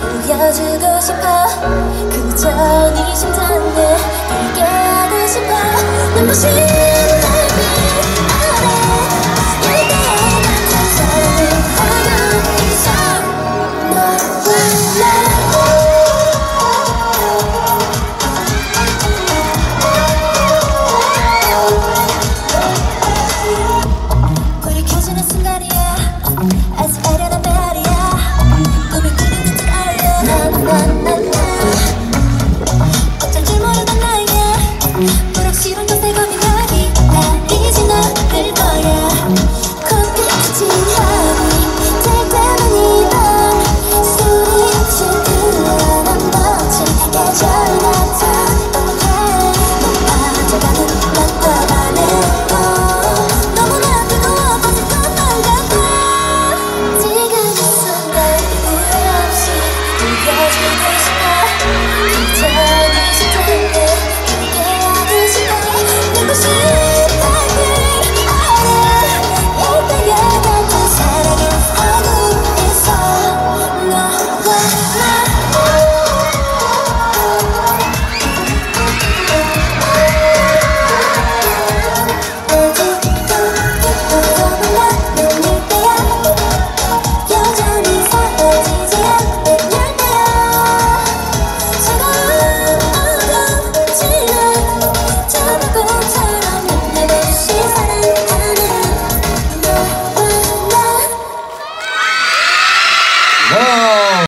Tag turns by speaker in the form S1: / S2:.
S1: 보여주고 싶어. 그저 네 심장에 들게 하고 싶어. 눈부신 Cause